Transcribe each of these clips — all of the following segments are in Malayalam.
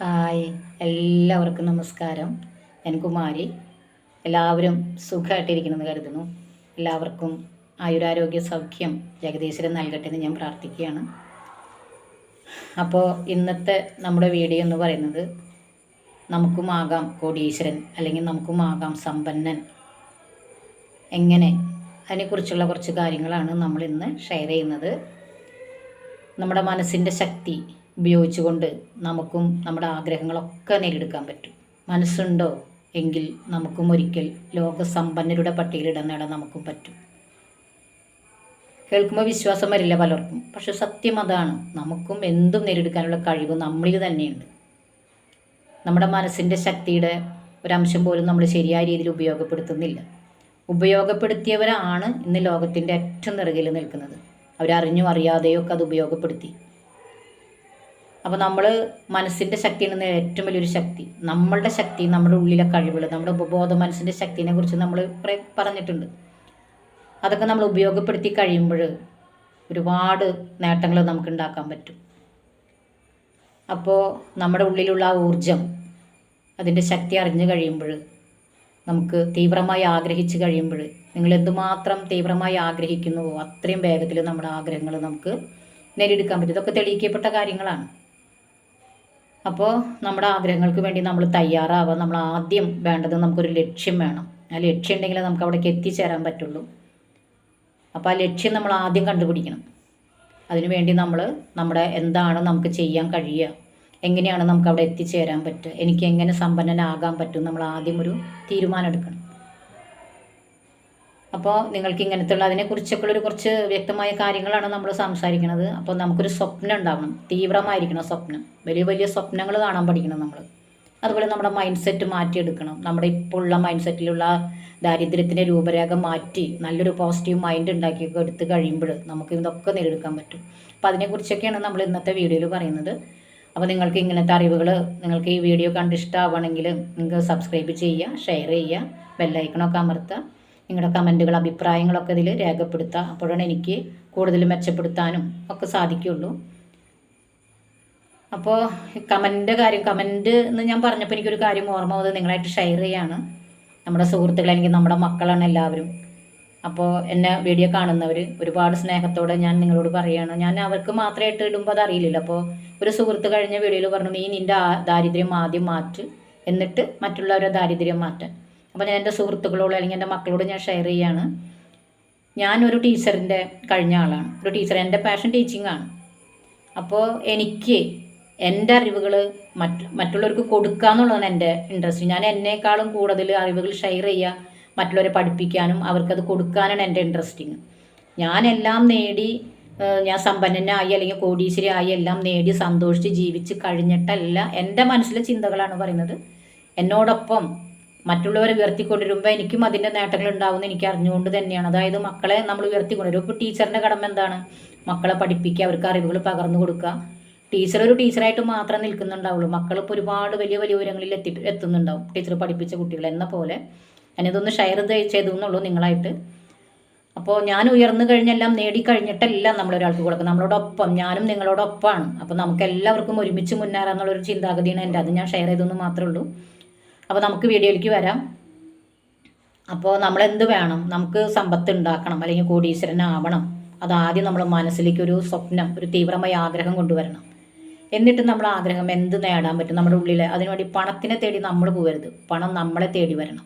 ഹായ്. എല്ലാവർക്കും നമസ്കാരം. ഞാൻ കുമാരി. എല്ലാവരും സുഖമായിട്ടിരിക്കണമെന്ന് കരുതുന്നു. എല്ലാവർക്കും ആയുരാരോഗ്യ സൗഖ്യം ജഗദീശ്വരൻ നൽകട്ടെ എന്ന് ഞാൻ പ്രാർത്ഥിക്കുകയാണ്. അപ്പോൾ ഇന്നത്തെ നമ്മുടെ വീഡിയോ എന്ന് പറയുന്നത് നമുക്കുമാകാം കോടീശ്വരൻ അല്ലെങ്കിൽ നമുക്കുമാകാം സമ്പന്നൻ. എങ്ങനെ? അതിനെക്കുറിച്ചുള്ള കുറച്ച് കാര്യങ്ങളാണ് നമ്മൾ ഇന്ന് ഷെയർ ചെയ്യുന്നത്. നമ്മുടെ മനസ്സിന്റെ ശക്തി ഉപയോഗിച്ചുകൊണ്ട് നമുക്കും നമ്മുടെ ആഗ്രഹങ്ങളൊക്കെ നേടിയെടുക്കാൻ പറ്റും. മനസ്സുണ്ടോ എങ്കിൽ നമുക്കും ഒരിക്കൽ ലോകസമ്പന്നരുടെ പട്ടികയിൽ ഇടം നേടാൻ നമുക്കും പറ്റും. കേൾക്കുമ്പോൾ വിശ്വാസം വരില്ല പലർക്കും. പക്ഷെ സത്യം അതാണ്. നമുക്കും എന്തും നേരിടുക്കാനുള്ള കഴിവ് നമ്മളിൽ തന്നെയുണ്ട്. നമ്മുടെ മനസ്സിന്റെ ശക്തിയുടെ ഒരംശം പോലും നമ്മൾ ശരിയായ രീതിയിൽ ഉപയോഗപ്പെടുത്തുന്നില്ല. ഉപയോഗപ്പെടുത്തിയവരാണ് ഇന്ന് ലോകത്തിന്റെ ഏറ്റവും നിറകിൽ നിൽക്കുന്നത്. അവരറിഞ്ഞോ അറിയാതെയോ ഒക്കെ അത് ഉപയോഗപ്പെടുത്തി. അപ്പോൾ നമ്മൾ മനസ്സിന്റെ ശക്തിയാണ് ഏറ്റവും വലിയൊരു ശക്തി. നമ്മളുടെ ശക്തി നമ്മുടെ ഉള്ളിലെ കഴിവുകൾ നമ്മുടെ ഉപബോധ മനസ്സിന്റെ ശക്തിനെ കുറിച്ച് നമ്മൾ കുറേ പറഞ്ഞിട്ടുണ്ട്. അതൊക്കെ നമ്മൾ ഉപയോഗപ്പെടുത്തി കഴിയുമ്പോൾ ഒരുപാട് നേട്ടങ്ങൾ നമുക്ക് ഉണ്ടാക്കാൻ പറ്റും. അപ്പോൾ നമ്മുടെ ഉള്ളിലുള്ള ആ ഊർജം അതിന്റെ ശക്തി അറിഞ്ഞു കഴിയുമ്പോൾ നമുക്ക് തീവ്രമായി ആഗ്രഹിച്ച് കഴിയുമ്പോൾ നിങ്ങൾ എന്തുമാത്രം തീവ്രമായി ആഗ്രഹിക്കുന്നുവോ അത്രയും വേഗത്തിൽ നമ്മുടെ ആഗ്രഹങ്ങൾ നമുക്ക് നേടിയെടുക്കാൻ പറ്റും. ഇതൊക്കെ തെളിയിക്കപ്പെട്ട കാര്യങ്ങളാണ്. അപ്പോൾ നമ്മുടെ ആഗ്രഹങ്ങൾക്ക് വേണ്ടി നമ്മൾ തയ്യാറാവാൻ നമ്മൾ ആദ്യം വേണ്ടത് നമുക്കൊരു ലക്ഷ്യം വേണം. ആ ലക്ഷ്യം ഉണ്ടെങ്കിൽ നമുക്ക് അവിടേക്ക് എത്തിച്ചേരാൻ പറ്റുള്ളൂ. അപ്പോൾ ആ ലക്ഷ്യം നമ്മൾ ആദ്യം കണ്ടുപിടിക്കണം. അതിനുവേണ്ടി നമ്മൾ നമ്മുടെ എന്താണ് നമുക്ക് ചെയ്യാൻ കഴിയുക. എങ്ങനെയാണ് നമുക്ക് അവിടെ എത്തിച്ചേരാൻ പറ്റുക. എനിക്ക് എങ്ങനെ സമ്പന്നനാകാൻ പറ്റും നമ്മൾ ആദ്യം ഒരു തീരുമാനം എടുക്കണം. അപ്പോൾ നിങ്ങൾക്ക് ഇങ്ങനത്തുള്ള അതിനെക്കുറിച്ചൊക്കെ ഒരു കുറച്ച് വ്യക്തമായ കാര്യങ്ങളാണ് നമ്മൾ സംസാരിക്കുന്നത് അപ്പോൾ നമുക്കൊരു സ്വപ്നം ഉണ്ടാവണം. തീവ്രമായിരിക്കണം സ്വപ്നം. വലിയ വലിയ സ്വപ്നങ്ങൾ കാണാൻ പഠിക്കണം നമ്മൾ അതുപോലെ നമ്മുടെ മൈൻഡ് സെറ്റ് മാറ്റിയെടുക്കണം. നമ്മുടെ ഇപ്പോൾ ഉള്ള മൈൻഡ് സെറ്റിലുള്ള ദാരിദ്ര്യത്തിന്റെ രൂപരേഖ മാറ്റി നല്ലൊരു പോസിറ്റീവ് മൈൻഡ് ഉണ്ടാക്കി എടുത്ത് കഴിയുമ്പോൾ നമുക്ക് ഇതൊക്കെ നേടിയെടുക്കാൻ പറ്റും. അപ്പോൾ അതിനെക്കുറിച്ചൊക്കെയാണ് നമ്മൾ ഇന്നത്തെ വീഡിയോയിൽ പറയുന്നത്. അപ്പോൾ നിങ്ങൾക്ക് ഇങ്ങനത്തെ അറിവുകൾ നിങ്ങൾക്ക് ഈ വീഡിയോ കണ്ട് നിങ്ങൾക്ക് സബ്സ്ക്രൈബ് ചെയ്യുക ഷെയർ ചെയ്യുക ബെല്ലൈക്കണൊക്കെ അമർത്തുക. നിങ്ങളുടെ കമന്റുകൾ അഭിപ്രായങ്ങളൊക്കെ ഇതിൽ രേഖപ്പെടുത്തുക അപ്പോഴാണ് എനിക്ക് കൂടുതൽ മെച്ചപ്പെടുത്താനും ഒക്കെ സാധിക്കുള്ളൂ. അപ്പോൾ കമന്റ് കാര്യം കമന്റ് എന്ന് ഞാൻ പറഞ്ഞപ്പോൾ എനിക്കൊരു കാര്യം ഓർമ്മ വന്നത് നിങ്ങളായിട്ട് ഷെയർ ചെയ്യാണ്. നമ്മുടെ സുഹൃത്തുക്കൾ എനിക്ക് നമ്മുടെ മക്കളാണ് എല്ലാവരും. അപ്പോൾ എന്നെ വീഡിയോ കാണുന്നവർ ഒരുപാട് സ്നേഹത്തോടെ ഞാൻ നിങ്ങളോട് പറയുകയാണ് ഞാൻ അവർക്ക് മാത്രമായിട്ട് ഇടുമ്പോൾ അത് അറിയില്ലല്ലോ. അപ്പോൾ ഒരു സുഹൃത്ത് കഴിഞ്ഞ വീഡിയോയിൽ പറഞ്ഞു നീ നിന്റെ ദാരിദ്ര്യം ആദ്യം മാറ്റ്. എന്നിട്ട് മറ്റുള്ളവരുടെ ദാരിദ്ര്യം മാറ്റാൻ. അപ്പോൾ ഞാൻ എന്റെ സുഹൃത്തുക്കളോട് അല്ലെങ്കിൽ എന്റെ മക്കളോട് ഞാൻ ഷെയർ ചെയ്യാണ്. ഞാനൊരു ടീച്ചറിന്റെ കഴിഞ്ഞ ആളാണ്. ഒരു ടീച്ചർ എന്റെ പാഷൻ ടീച്ചിങ് ആണ്. അപ്പോൾ എനിക്ക് എന്റെ അറിവുകൾ മറ്റ് മറ്റുള്ളവർക്ക് കൊടുക്കുക എന്നുള്ളതാണ് എന്റെ ഇൻട്രസ്റ്റ് ഞാൻ എന്നേക്കാളും കൂടുതൽ അറിവുകൾ ഷെയർ ചെയ്യുക മറ്റുള്ളവരെ പഠിപ്പിക്കാനും അവർക്കത് കൊടുക്കാനാണ് എന്റെ ഇൻട്രസ്റ്റിങ് ഞാനെല്ലാം നേടി ഞാൻ സമ്പന്നനായി അല്ലെങ്കിൽ കോടീശ്വരി ആയി എല്ലാം നേടി സന്തോഷിച്ച് ജീവിച്ച് കഴിഞ്ഞിട്ടല്ല എന്റെ മനസ്സിലെ ചിന്തകളാണ് പറയുന്നത്. എന്നോടൊപ്പം മറ്റുള്ളവരെ ഉയർത്തിക്കൊണ്ടിരുമ്പോൾ എനിക്കും അതിന്റെ നേട്ടങ്ങൾ ഉണ്ടാവുമെന്ന് എനിക്ക് അറിഞ്ഞുകൊണ്ട് തന്നെയാണ്. അതായത് മക്കളെ നമ്മൾ ഉയർത്തിക്കൊണ്ടുവരും ഇപ്പോൾ ടീച്ചറിന്റെ കടമ എന്താണ്? മക്കളെ പഠിപ്പിക്കുക അവർക്ക് അറിവുകൾ പകർന്നു കൊടുക്കുക. ടീച്ചർ ഒരു ടീച്ചറായിട്ട് മാത്രം നിൽക്കുന്നുണ്ടാവുള്ളൂ. മക്കൾ ഇപ്പോൾ ഒരുപാട് വലിയ വലിയ ഉയരങ്ങളിൽ എത്തി എത്തുന്നുണ്ടാവും ടീച്ചർ പഠിപ്പിച്ച കുട്ടികൾ എന്ന പോലെ. ഞാനിതൊന്ന് ഷെയർ ചെയ്തു എന്നുള്ളൂ നിങ്ങളായിട്ട്. അപ്പോൾ ഞാൻ ഉയർന്നു കഴിഞ്ഞെല്ലാം നേടിക്കഴിഞ്ഞിട്ടല്ല നമ്മളൊരാൾക്ക് കൊടുക്കുക നമ്മളോടൊപ്പം ഞാനും നിങ്ങളോടൊപ്പമാണ്. അപ്പോൾ നമുക്ക് എല്ലാവർക്കും ഒരുമിച്ച് മുന്നേറാന്നുള്ളൊരു ചിന്താഗതിയാണ് എന്റെ. അത് ഞാൻ ഷെയർ ചെയ്തെന്ന് മാത്രമേ ഉള്ളൂ. അപ്പോൾ നമുക്ക് വീഡിയോയിലേക്ക് വരാം. അപ്പോൾ നമ്മളെന്ത് വേണം? നമുക്ക് സമ്പത്ത് ഉണ്ടാക്കണം അല്ലെങ്കിൽ കോടീശ്വരനാവണം. അതാദ്യം നമ്മൾ മനസ്സിലേക്ക് ഒരു സ്വപ്നം ഒരു തീവ്രമായ ആഗ്രഹം കൊണ്ടുവരണം. എന്നിട്ട് നമ്മൾ ആഗ്രഹം എന്ത് നേടാൻ പറ്റും? നമ്മുടെ ഉള്ളിൽ അതിനുവേണ്ടി പണത്തിനെ തേടി നമ്മൾ പോകരുത് പണം നമ്മളെ തേടി വരണം.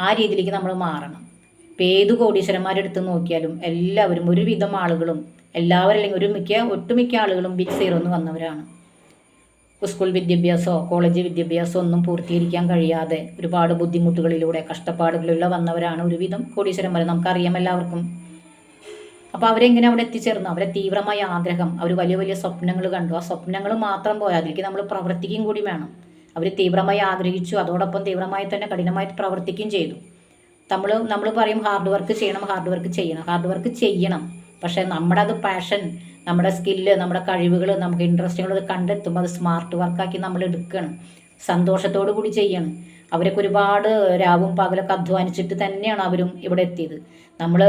ആ രീതിയിലേക്ക് നമ്മൾ മാറണം. ഇപ്പം ഏത് കോടീശ്വരന്മാരെടുത്ത് നോക്കിയാലും എല്ലാവരും ഒരുവിധം ആളുകളും എല്ലാവരും അല്ലെങ്കിൽ ഒരു മിക്ക ഒട്ടുമിക്ക ആളുകളും ബിഗ് സീറോ എന്ന് വന്നവരാണ്. സ്കൂൾ വിദ്യാഭ്യാസമോ കോളേജ് വിദ്യാഭ്യാസമോ ഒന്നും പൂർത്തീകരിക്കാൻ കഴിയാതെ ഒരുപാട് ബുദ്ധിമുട്ടുകളിലൂടെ കഷ്ടപ്പാടുകളിലൂടെ വന്നവരാണ് ഒരുവിധം കോടീശ്വരന്മാർ. നമുക്കറിയാം എല്ലാവർക്കും. അപ്പോൾ അവരെങ്ങനെ അവിടെ എത്തിച്ചേർന്നു? അവരെ തീവ്രമായ ആഗ്രഹം. അവർ വലിയ വലിയ സ്വപ്നങ്ങൾ കണ്ടു. ആ സ്വപ്നങ്ങൾ മാത്രം പോയാൽ അതിലേക്ക് നമ്മൾ പ്രവർത്തിക്കുകയും കൂടി വേണം. അവർ തീവ്രമായി ആഗ്രഹിച്ചു. അതോടൊപ്പം തീവ്രമായി തന്നെ കഠിനമായിട്ട് പ്രവർത്തിക്കുകയും ചെയ്തു. നമ്മൾ നമ്മൾ പറയും ഹാർഡ് വർക്ക് ചെയ്യണം ഹാർഡ് വർക്ക് ചെയ്യണം. ഹാർഡ് വർക്ക് ചെയ്യണം. പക്ഷേ നമ്മുടെ അത് പാഷൻ നമ്മുടെ സ്കില്ല് നമ്മുടെ കഴിവുകൾ നമുക്ക് ഇൻട്രസ്റ്റുകൾ കണ്ടെത്തുമ്പോൾ അത് സ്മാർട്ട് വർക്കാക്കി നമ്മൾ എടുക്കണം. സന്തോഷത്തോടു കൂടി ചെയ്യണം. അവരൊക്കെ ഒരുപാട് രാവും പകലൊക്കെ അധ്വാനിച്ചിട്ട് തന്നെയാണ് അവരും ഇവിടെ എത്തിയത്. നമ്മൾ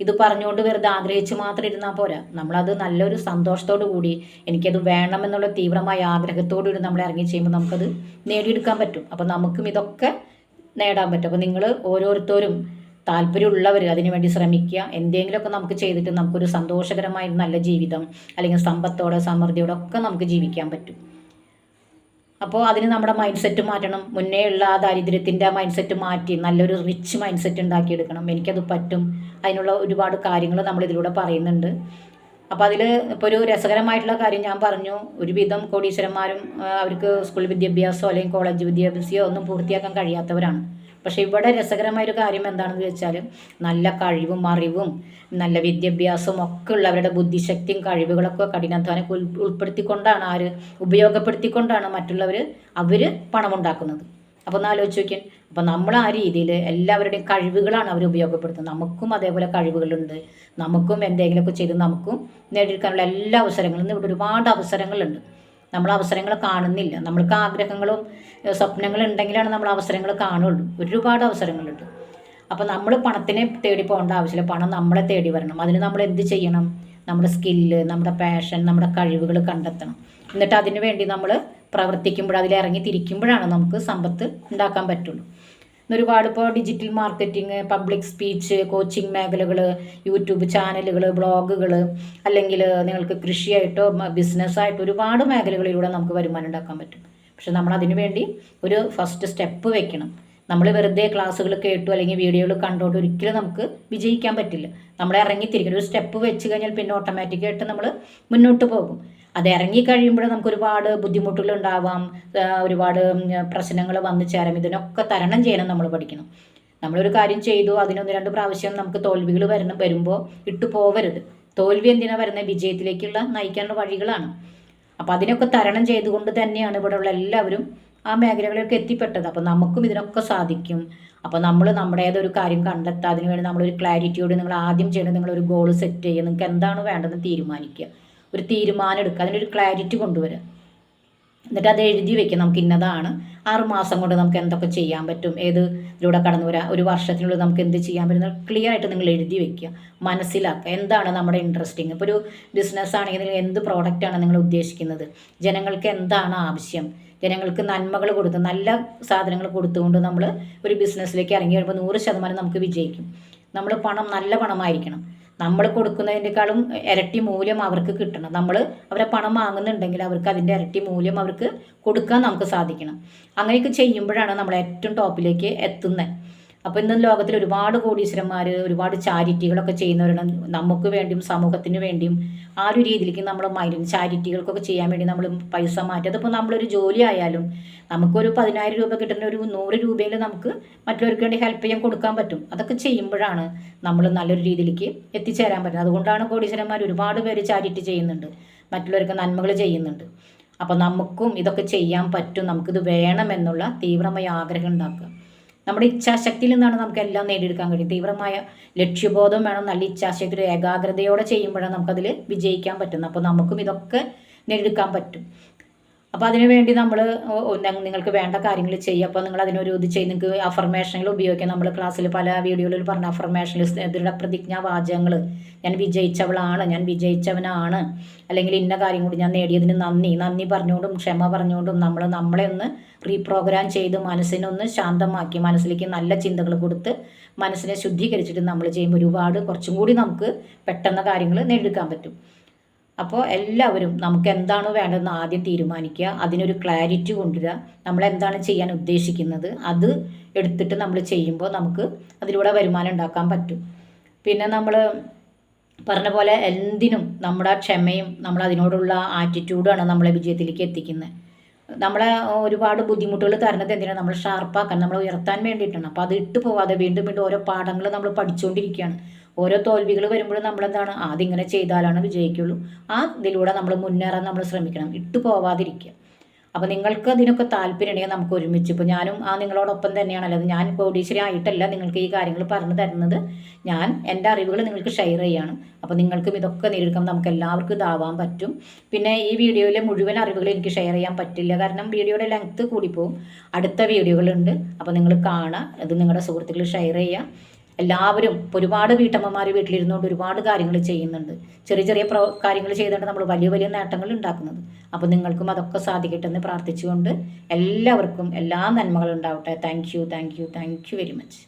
ഇത് പറഞ്ഞുകൊണ്ട് വെറുതെ ആഗ്രഹിച്ച് മാത്രം ഇരുന്നാൽ പോരാ. നമ്മളത് നല്ലൊരു സന്തോഷത്തോടു കൂടി എനിക്കത് വേണമെന്നുള്ള തീവ്രമായ ആഗ്രഹത്തോടു കൂടി നമ്മൾ ഇറങ്ങി ചെയ്യുമ്പോൾ നമുക്കത് നേടിയെടുക്കാൻ പറ്റും. അപ്പോൾ നമുക്കും ഇതൊക്കെ നേടാൻ പറ്റും. അപ്പോൾ നിങ്ങൾ ഓരോരുത്തരും താല്പര്യമുള്ളവർ അതിനുവേണ്ടി ശ്രമിക്കുക. എന്തെങ്കിലുമൊക്കെ നമുക്ക് ചെയ്തിട്ട് നമുക്കൊരു സന്തോഷകരമായ നല്ല ജീവിതം അല്ലെങ്കിൽ സമ്പത്തോടെ സമൃദ്ധിയോടെ ഒക്കെ നമുക്ക് ജീവിക്കാൻ പറ്റും. അപ്പോൾ അതിന് നമ്മുടെ മൈൻഡ് സെറ്റ് മാറ്റണം. മുന്നേ ഉള്ള ആ ദാരിദ്ര്യത്തിന്റെ മൈൻഡ് സെറ്റ് മാറ്റി നല്ലൊരു റിച്ച് മൈൻഡ് സെറ്റ് ഉണ്ടാക്കിയെടുക്കണം. എനിക്കത് പറ്റും. അതിനുള്ള ഒരുപാട് കാര്യങ്ങൾ നമ്മളിതിലൂടെ പറയുന്നുണ്ട്. അപ്പോൾ അതിൽ ഇപ്പോൾ ഒരു രസകരമായിട്ടുള്ള കാര്യം ഞാൻ പറഞ്ഞു. ഒരുവിധം കോടീശ്വരന്മാരും അവർക്ക് സ്കൂൾ വിദ്യാഭ്യാസമോ അല്ലെങ്കിൽ കോളേജ് വിദ്യാഭ്യാസമോ ഒന്നും പൂർത്തിയാക്കാൻ കഴിയാത്തവരാണ്. പക്ഷെ ഇവിടെ രസകരമായൊരു കാര്യം എന്താണെന്ന് വെച്ചാൽ നല്ല കഴിവും അറിവും നല്ല വിദ്യാഭ്യാസവും ഒക്കെ ഉള്ളവരുടെ ബുദ്ധിശക്തിയും കഴിവുകളൊക്കെ കഠിനാധ്വാനം ഉൾപ്പെടുത്തിക്കൊണ്ടാണ് ആര് ഉപയോഗപ്പെടുത്തിക്കൊണ്ടാണ് മറ്റുള്ളവർ അവർ പണമുണ്ടാക്കുന്നത്. അപ്പോൾ ഒന്ന് ആലോചിച്ച് നോക്കിയാൽ അപ്പോൾ നമ്മൾ ആ രീതിയിൽ എല്ലാവരുടെയും കഴിവുകളാണ് അവർ ഉപയോഗപ്പെടുത്തുന്നത്. നമുക്കും അതേപോലെ കഴിവുകളുണ്ട്. നമുക്കും എന്തെങ്കിലുമൊക്കെ ചെയ്ത് നമുക്കും നേടിയെടുക്കാനുള്ള എല്ലാ അവസരങ്ങളും ഇവിടെ ഒരുപാട് അവസരങ്ങളുണ്ട്. നമ്മൾ അവസരങ്ങൾ കാണുന്നില്ല. നമ്മൾക്ക് ആഗ്രഹങ്ങളും സ്വപ്നങ്ങളും ഉണ്ടെങ്കിലാണ് നമ്മൾ അവസരങ്ങൾ കാണുള്ളൂ. ഒരുപാട് അവസരങ്ങളുണ്ട്. അപ്പോൾ നമ്മൾ പണത്തിനെ തേടി പോകേണ്ട ആവശ്യമില്ല. പണം നമ്മളെ തേടി വരണം. അതിന് നമ്മൾ എന്ത് ചെയ്യണം? നമ്മുടെ സ്കില്ല് നമ്മുടെ പാഷൻ നമ്മുടെ കഴിവുകൾ കണ്ടെത്തണം. എന്നിട്ട് അതിനു വേണ്ടി നമ്മൾ പ്രവർത്തിക്കുമ്പോൾ അതിലിറങ്ങി തിരിക്കുമ്പോഴാണ് നമുക്ക് സമ്പത്ത് ഉണ്ടാക്കാൻ പറ്റുള്ളൂ. ഒരുപാട് ഇപ്പോൾ digital marketing public speech coaching മേഖലകൾ യൂട്യൂബ് ചാനലുകൾ ബ്ലോഗുകൾ അല്ലെങ്കിൽ നിങ്ങൾക്ക് കൃഷിയായിട്ടോ ബിസിനസ്സായിട്ടോ ഒരുപാട് മേഖലകളിലൂടെ നമുക്ക് വരുമാനം ഉണ്ടാക്കാൻ പറ്റും. പക്ഷെ നമ്മൾ അതിനു വേണ്ടി ഒരു ഫസ്റ്റ് സ്റ്റെപ്പ് വെക്കണം. നമ്മൾ വെറുതെ ക്ലാസ്സുകൾ കേട്ടു അല്ലെങ്കിൽ വീഡിയോകൾ കണ്ടോട്ട് ഒരിക്കലും നമുക്ക് വിജയിക്കാൻ പറ്റില്ല. നമ്മളെ ഇറങ്ങിത്തിരിക്കണം. ഒരു സ്റ്റെപ്പ് വെച്ച് കഴിഞ്ഞാൽ പിന്നെ ഓട്ടോമാറ്റിക്കായിട്ട് നമ്മൾ മുന്നോട്ട് പോകും. അത് ഇറങ്ങി കഴിയുമ്പോൾ നമുക്ക് ഒരുപാട് ബുദ്ധിമുട്ടുകൾ ഉണ്ടാവാം. ഒരുപാട് പ്രശ്നങ്ങൾ വന്നു ചേരാം. ഇതിനൊക്കെ തരണം ചെയ്യണം നമ്മൾ പഠിക്കണം. നമ്മളൊരു കാര്യം ചെയ്തു അതിനൊന്ന് രണ്ട് പ്രാവശ്യം നമുക്ക് തോൽവികൾ വരണം വരുമ്പോൾ ഇട്ടു പോവരുത്. തോൽവി എന്തിനാ വരുന്നത്? വിജയത്തിലേക്കുള്ള നയിക്കാനുള്ള വഴികളാണ്. അപ്പോൾ അതിനൊക്കെ തരണം ചെയ്തുകൊണ്ട് തന്നെയാണ് ഇവിടെയുള്ള എല്ലാവരും ആ മേഖലകളിലൊക്കെ എത്തിപ്പെട്ടത്. അപ്പോൾ നമുക്കും ഇതിനൊക്കെ സാധിക്കും. അപ്പോൾ നമ്മൾ നമ്മുടേതൊരു കാര്യം കണ്ടെത്താം അതിനുവേണ്ടി നമ്മളൊരു ക്ലാരിറ്റിയോട് നിങ്ങൾ ആദ്യം ചെയ്യണം നിങ്ങളൊരു ഗോൾ സെറ്റ് ചെയ്യുക നിങ്ങൾക്ക് എന്താണ് വേണ്ടതെന്ന് തീരുമാനിക്കുക. ഒരു തീരുമാനം എടുക്കുക അതിനൊരു ക്ലാരിറ്റി കൊണ്ടുവരിക എന്നിട്ട് അത് എഴുതി വെക്കുക. നമുക്ക് ഇന്നതാണ്. ആറുമാസം കൊണ്ട് നമുക്ക് എന്തൊക്കെ ചെയ്യാൻ പറ്റും ഏത് ഇതിലൂടെ കടന്നു വരാം ഒരു വർഷത്തിനുള്ളിൽ നമുക്ക് എന്ത് ചെയ്യാൻ പറ്റും ക്ലിയർ ആയിട്ട് നിങ്ങൾ എഴുതി വെക്കുക മനസ്സിലാക്കുക. എന്താണ് നമ്മുടെ ഇൻട്രസ്റ്റിങ് ഇപ്പോൾ ഒരു ബിസിനസ് ആണെങ്കിൽ എന്ത് പ്രോഡക്റ്റാണ് നിങ്ങൾ ഉദ്ദേശിക്കുന്നത്? ജനങ്ങൾക്ക് എന്താണ് ആവശ്യം? ജനങ്ങൾക്ക് നന്മകൾ കൊടുത്ത് നല്ല സാധനങ്ങൾ കൊടുത്തുകൊണ്ട് നമ്മൾ ഒരു ബിസിനസ്സിലേക്ക് ഇറങ്ങി വരുമ്പോൾ നൂറ് ശതമാനം നമുക്ക് വിജയിക്കും. നമ്മൾ പണം നല്ല പണമായിരിക്കണം. നമ്മൾ കൊടുക്കുന്നതിനേക്കാളും ഇരട്ടി മൂല്യം അവർക്ക് കിട്ടണം. നമ്മൾ അവരെ പണം വാങ്ങുന്നുണ്ടെങ്കിൽ അവർക്ക് അതിന്റെ ഇരട്ടി മൂല്യം അവർക്ക് കൊടുക്കാൻ നമുക്ക് സാധിക്കണം. അങ്ങനെയൊക്കെ ചെയ്യുമ്പോഴാണ് നമ്മൾ ഏറ്റവും ടോപ്പിലേക്ക് എത്തുന്നത് അപ്പോൾ ഇന്ന് ലോകത്തിൽ ഒരുപാട് കോടീശ്വരന്മാർ ഒരുപാട് ചാരിറ്റികളൊക്കെ ചെയ്യുന്നവരാണ്. നമുക്ക് വേണ്ടിയും സമൂഹത്തിന് വേണ്ടിയും ആ ഒരു രീതിയിലേക്ക് നമ്മൾ മൈൻഡ് ചാരിറ്റികൾക്കൊക്കെ ചെയ്യാൻ വേണ്ടി നമ്മൾ പൈസ മാറ്റി. അതിപ്പോൾ നമ്മളൊരു ജോലി ആയാലും നമുക്കൊരു പതിനായിരം രൂപ കിട്ടുന്ന ഒരു നൂറ് രൂപയിൽ നമുക്ക് മറ്റുള്ളവർക്ക് വേണ്ടി ഹെൽപ്പ് ചെയ്യാൻ കൊടുക്കാൻ പറ്റും. അതൊക്കെ ചെയ്യുമ്പോഴാണ് നമ്മൾ നല്ലൊരു രീതിയിലേക്ക് എത്തിച്ചേരാൻ പറ്റുന്നത്. അതുകൊണ്ടാണ് കോടീശ്വരന്മാർ ഒരുപാട് പേര് ചാരിറ്റി ചെയ്യുന്നുണ്ട്. മറ്റുള്ളവർക്ക് നന്മകൾ ചെയ്യുന്നുണ്ട്. അപ്പോൾ നമുക്കും ഇതൊക്കെ ചെയ്യാൻ പറ്റും. നമുക്കിത് വേണമെന്നുള്ള തീവ്രമായ ആഗ്രഹം ഉണ്ടാക്കുക. നമ്മുടെ ഇച്ഛാശക്തിയിൽ നിന്നാണ് നമുക്ക് എല്ലാം നേടിയെടുക്കാൻ കഴിയും തീവ്രമായ ലക്ഷ്യബോധം വേണം നല്ല ഇച്ഛാശക്തി ഒരു ഏകാഗ്രതയോടെ ചെയ്യുമ്പോഴാണ് നമുക്കതിൽ വിജയിക്കാൻ പറ്റുന്നത്. അപ്പോൾ നമുക്കും ഇതൊക്കെ നേടിയെടുക്കാൻ പറ്റും. അപ്പോൾ അതിനുവേണ്ടി നമ്മൾ നിങ്ങൾക്ക് വേണ്ട കാര്യങ്ങൾ ചെയ്യുക. അപ്പോൾ നിങ്ങൾ അതിനൊരു ഇത് ചെയ്ത് നിങ്ങൾക്ക് അഫർമേഷനുകൾ ഉപയോഗിക്കാം. നമ്മൾ ക്ലാസ്സിൽ പല വീഡിയോകളിൽ പറഞ്ഞ അഫർമേഷനിൽ ഇതിലുള്ള പ്രതിജ്ഞാവാചകങ്ങൾ ഞാൻ വിജയിച്ചവളാണ് ഞാൻ വിജയിച്ചവനാണ്. അല്ലെങ്കിൽ ഇന്ന കാര്യം കൂടി ഞാൻ നേടിയതിന് നന്ദി. നന്ദി പറഞ്ഞുകൊണ്ടും ക്ഷമ പറഞ്ഞുകൊണ്ടും നമ്മൾ നമ്മളെ ഒന്ന് റീപ്രോഗ്രാം ചെയ്ത് മനസ്സിനൊന്ന് ശാന്തമാക്കി മനസ്സിലേക്ക് നല്ല ചിന്തകൾ കൊടുത്ത് മനസ്സിനെ ശുദ്ധീകരിച്ചിട്ട് നമ്മൾ ചെയ്യുമ്പോൾ ഒരുപാട് കുറച്ചും കൂടി നമുക്ക് പെട്ടെന്ന് കാര്യങ്ങൾ നേടിയെടുക്കാൻ പറ്റും. അപ്പോൾ എല്ലാവരും നമുക്ക് എന്താണ് വേണ്ടതെന്ന് ആദ്യം തീരുമാനിക്കുക. അതിനൊരു ക്ലാരിറ്റി കൊണ്ടുവരിക. നമ്മൾ എന്താണ് ചെയ്യാൻ ഉദ്ദേശിക്കുന്നത്? അത് എടുത്തിട്ട് നമ്മൾ ചെയ്യുമ്പോൾ നമുക്ക് അതിലൂടെ വരുമാനം ഉണ്ടാക്കാൻ പറ്റും. പിന്നെ നമ്മൾ പറഞ്ഞ പോലെ എന്തിനും നമ്മുടെ ക്ഷമയും നമ്മൾ അതിനോടുള്ള ആറ്റിറ്റ്യൂഡാണ് നമ്മളെ വിജയത്തിലേക്ക് എത്തിക്കുന്നത്. നമ്മളെ ഒരുപാട് ബുദ്ധിമുട്ടുകൾ തരുന്നത് എന്തിനാണ്? നമ്മൾ ഷാർപ്പാക്കാൻ നമ്മൾ ഉയർത്താൻ വേണ്ടിയിട്ടാണ്. അപ്പോൾ അത് ഇട്ട് പോവാതെ വീണ്ടും വീണ്ടും ഓരോ പാഠങ്ങൾ നമ്മൾ പഠിച്ചുകൊണ്ടിരിക്കുകയാണ് ഓരോ തോൽവികൾ വരുമ്പോഴും നമ്മൾ എന്താണ് ആദ്യം ഇങ്ങനെ ചെയ്താലാണ് വിജയിക്കുള്ളൂ. ആ ഇതിലൂടെ നമ്മൾ മുന്നേറാൻ നമ്മൾ ശ്രമിക്കണം. ഇട്ടു പോവാതിരിക്കുക. അപ്പോൾ നിങ്ങൾക്ക് അതിനൊക്കെ താല്പര്യമുണ്ടെങ്കിൽ നമുക്ക് ഒരുമിച്ച് ഇപ്പോൾ ഞാനും ആ നിങ്ങളോടൊപ്പം തന്നെയാണല്ലോ ഞാൻ കോടീശ്വരി ആയിട്ടല്ല നിങ്ങൾക്ക് ഈ കാര്യങ്ങൾ പറഞ്ഞു തരുന്നത്. ഞാൻ എന്റെ അറിവുകൾ നിങ്ങൾക്ക് ഷെയർ ചെയ്യാണ്. അപ്പോൾ നിങ്ങൾക്കും ഇതൊക്കെ നേരിടുമ്പോൾ നമുക്ക് എല്ലാവർക്കും ഇതാവാൻ പറ്റും. പിന്നെ ഈ വീഡിയോയിലെ മുഴുവൻ അറിവുകൾ എനിക്ക് ഷെയർ ചെയ്യാൻ പറ്റില്ല. കാരണം വീഡിയോയുടെ ലെങ്ത്ത് കൂടിപ്പോവും. അടുത്ത വീഡിയോകളുണ്ട്. അപ്പോൾ നിങ്ങൾ കാണുക. ഇത് നിങ്ങളുടെ സുഹൃത്തുക്കൾ ഷെയർ ചെയ്യുക. എല്ലാവരും ഒരുപാട് വീട്ടമ്മമാർ വീട്ടിലിരുന്നുകൊണ്ട് ഒരുപാട് കാര്യങ്ങൾ ചെയ്യുന്നുണ്ട്. ചെറിയ ചെറിയ പ്രോ കാര്യങ്ങൾ ചെയ്തുകൊണ്ട് നമ്മൾ വലിയ വലിയ നേട്ടങ്ങൾ ഉണ്ടാക്കുന്നത്. അപ്പോൾ നിങ്ങൾക്കും അതൊക്കെ സാധിക്കട്ടെ എന്ന് പ്രാർത്ഥിച്ചുകൊണ്ട് എല്ലാവർക്കും എല്ലാ നന്മകളും ഉണ്ടാവട്ടെ. Thank you thank you thank you very much